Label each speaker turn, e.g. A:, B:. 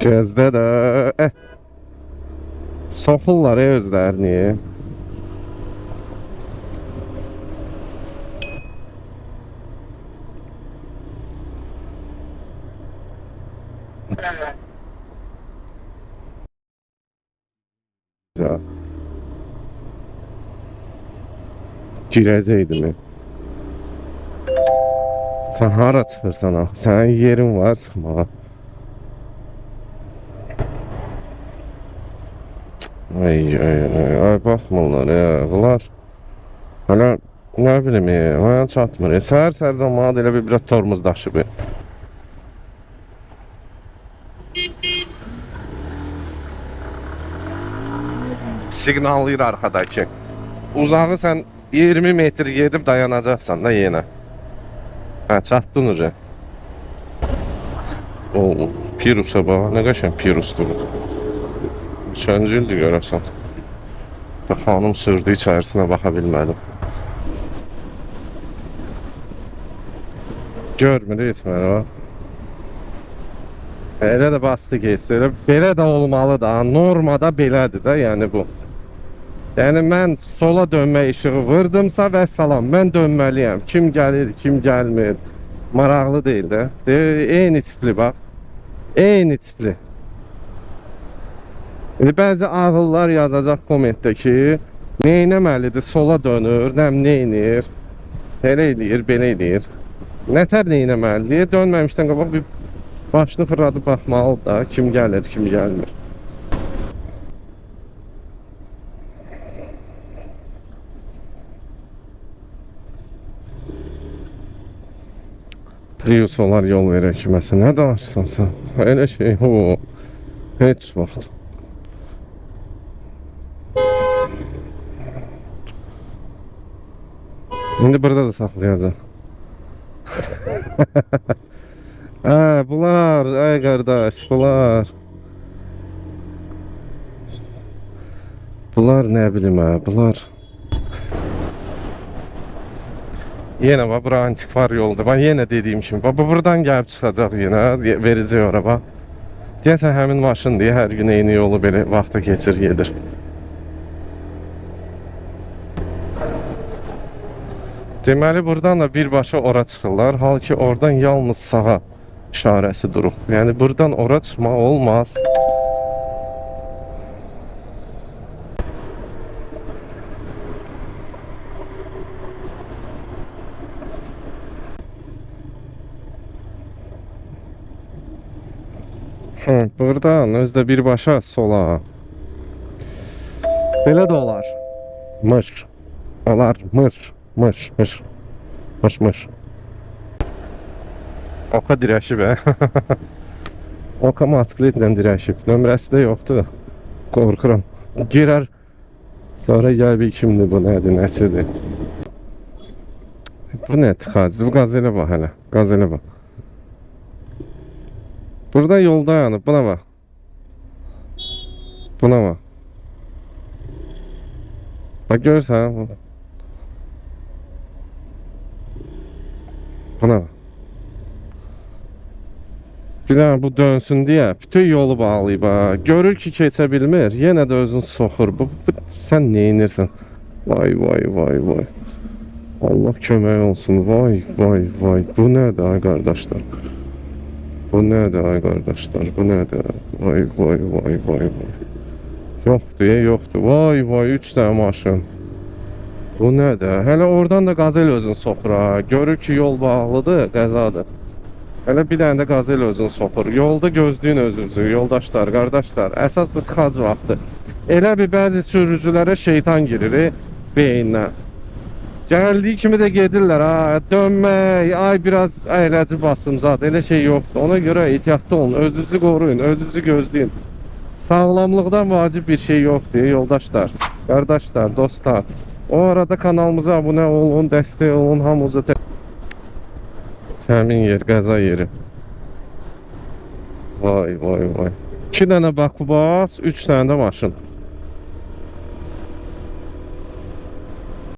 A: Gözdə də eh. Soxurlar ey özlərini. Ya. Girəcəkdim. Sən hara çıxırsan? Sənin yerin var çıxmağa. Ay ay ay ay baxmırlar ya bunlar. Hələ nə bilim ya, mənə çatmır. ya. Səhər səhər zamanı elə bir biraz tormuz daşıb. Siqnallayır arxadakı. Uzağı sən 20 metr gedib dayanacaqsan da yenə. Hə, çatdın uca. O, Pirusa bax, nə qəşəng Pirusdur. Üçüncü ildir görəsən. Xanım sürdü içərisinə baxa bilmədim. Görmür heç məni o. Elə də bastı keçdi. Elə belə də olmalı da. Normada belədir də, yəni bu. Yəni mən sola dönmə işığı vurdumsa və salam, mən dönməliyəm. Kim gəlir, kim gəlmir. Maraqlı deyil də. De, eyni tipli bax. Eyni tipli. İndi bəzi ağıllar yazacaq kommentdə ki, neynəməlidir, sola dönür, nəm neynir, elə eləyir, belə eləyir. Nətər neynəməlidir, dönməmişdən qabaq bir başını fırladıb baxmalı da, kim gəlir, kim gəlmir. Prius olar yol verər kiməsə, nə danışırsan sən? Elə şey, o, heç vaxt. İndi burada da saxlayacaq. Hə, bunlar, ay qardaş, bunlar. Bunlar nə bilim hə, bunlar. Yenə bax, bura antikvar yoldur. Bax, yenə dediyim kimi, bax, bu buradan yenə, ye- verəcək ora bax. Deyəsən həmin maşın deyə hər gün eyni yolu belə vaxta keçir, gedir. Deməli buradan da birbaşa ora çıxırlar. Halbuki oradan yalnız sağa işarəsi durub. Yəni buradan ora çıxmaq olmaz. Hı, buradan özdə birbaşa sola. Belə də olar. Mış. Olar, mış. Mış, mış. Mış, mış. Oka dirəşib, hə? Oka motosikletlə dirəşib. Nömrəsi də yoxdur. Qorxuram. Girər. Sonra gəl kimdir bu, nədir, nəsidir. Bu nə tıxac? Bu qaz elə bax hələ. Qaz elə bax. Burada yol dayanıb. Buna bax. Buna bax. Bax görürsən? Bir dənə bu dönsün deyə bütün yolu bağlayıb ha. Görür ki keçə bilmir, yenə də özünü soxur. Bu, bu sən nə edirsən? Vay vay vay vay. Allah kömək olsun. Vay vay vay. Bu nədir ay qardaşlar? Bu nədir ay qardaşlar? Bu nədir? Vay vay vay vay vay. Yoxdur, yoxdur. Vay vay 3 dənə maşın. Bu nədir? Hələ oradan da qazel özünü soxur ha. Görür ki yol bağlıdır, qəzadır. Hələ bir dənə də qazel özünü soxur. Yolda gözləyin özünüzü, yoldaşlar, qardaşlar. Əsas da tıxac vaxtı. Elə bir bəzi sürücülərə şeytan girir beyinlə. Gəldiyi kimi də gedirlər ha. Dönmək, ay biraz əyləci basım zat. Elə şey yoxdur. Ona görə ehtiyatlı olun. Özünüzü qoruyun, özünüzü gözləyin. Sağlamlıqdan vacib bir şey yoxdur yoldaşlar, qardaşlar, dostlar. O arada kanalımıza abunə olun, dəstək olun, hamınıza tə Həmin yer, qəza yeri. Vay vay vay. 2 dənə bakubas, 3 dənə də maşın.